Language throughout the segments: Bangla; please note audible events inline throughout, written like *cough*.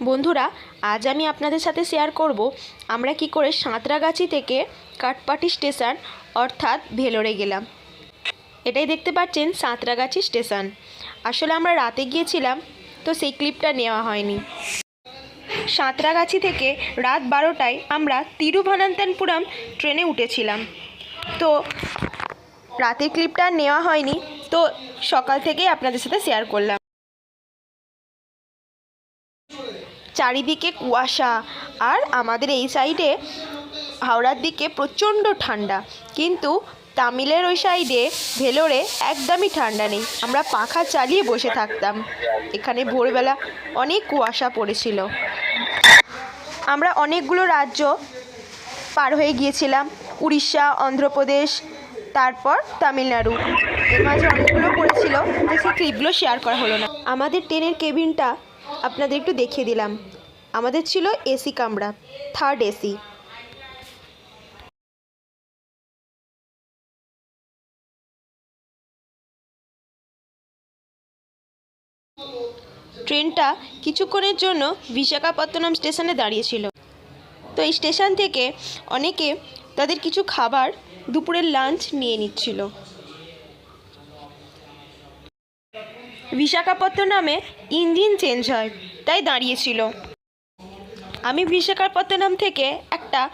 বন্ধুরা, আজ আমি আপনাদের সাথে শেয়ার করব আমরা কি করে সাঁতরাগাছি থেকে কাটপাটি স্টেশন, অর্থাৎ ভেলোরে গেলাম। এটাই দেখতে পাচ্ছেন সাঁতরাগাছি স্টেশন। আসলে আমরা রাতে গিয়েছিলাম, তো সেই ক্লিপটা নেওয়া হয়নি। সাঁতরাগাছি থেকে রাত বারোটায় আমরা তিরুভানান্তনপুরম ট্রেনে উঠেছিলাম। তো রাতের ক্লিপটা নেওয়া হয়নি, তো সকাল থেকেই আপনাদের সাথে শেয়ার করলাম। চারিদিকে কুয়াশা আর আমাদের এই সাইডে হাওড়ার দিকে প্রচণ্ড ঠান্ডা। কিন্তু তামিলের ওই সাইডে ভেলোরে একদমই ঠান্ডা নেই। আমরা পাখা চালিয়ে বসে থাকতাম। এখানে ভোরবেলা অনেক কুয়াশা পড়েছিল। আমরা অনেকগুলো রাজ্য পার হয়ে গিয়েছিলাম। উড়িষ্যা, অন্ধ্রপ্রদেশ, তারপর তামিলনাড়ু। এর মাঝে অনেকগুলো পড়েছিল ক্লিপগুলো শেয়ার করা হলো না। আমাদের ট্রেনের কেবিনটা আপনাদের একটু দেখিয়ে দিলাম। আমাদের ছিল এসি কামরা থার্ড এসি ট্রেনটা কিছুক্ষণের জন্য বিশাখাপত্তনম স্টেশনে দাঁড়িয়েছিল। তো এই স্টেশন থেকে অনেকে তাদের কিছু খাবার দুপুরের লাঞ্চ নিয়ে নিচ্ছিল। বিশাখাপত্তনমে ইঞ্জিন চেঞ্জ হয়, তাই দাঁড়িয়েছিল। আমি বিশাখাপত্তনম থেকে একটা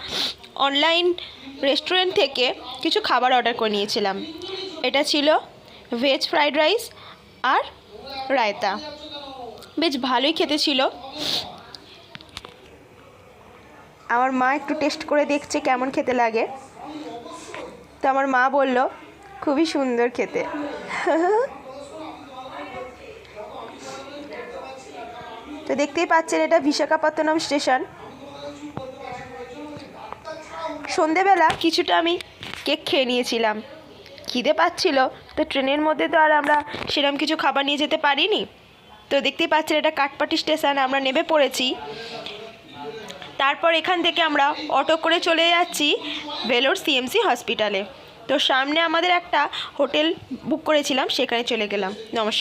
অনলাইন রেস্টুরেন্ট থেকে কিছু খাবার অর্ডার করে নিয়েছিলাম। এটা ছিল ভেজ ফ্রাইড রাইস আর রায়তা। বেশ ভালোই খেতে ছিল। আমার মা একটু টেস্ট করে দেখছে কেমন খেতে লাগে। তো আমার মা বলল, খুবই সুন্দর খেতে। *laughs* তো দেখতেই পাচ্ছেন এটা বিশাখাপত্তনম স্টেশন। সন্ধেবেলা কিছুটা আমি কেক খেয়ে নিয়েছিলাম। খিদে পাচ্ছিল, তো ট্রেনের মধ্যে তো আর আমরা সেরকম কিছু খাবার নিয়ে যেতে পারিনি। তো দেখতেই পাচ্ছেন এটা কাটপাটি স্টেশন, আমরা নেমে পড়েছি। তারপর এখান থেকে আমরা অটো করে চলে যাচ্ছি ভেলোর সিএমসি হসপিটালে। তো সামনে আমাদের একটা হোটেল বুক করেছিলাম, সেখানে চলে গেলাম। নমস্কার।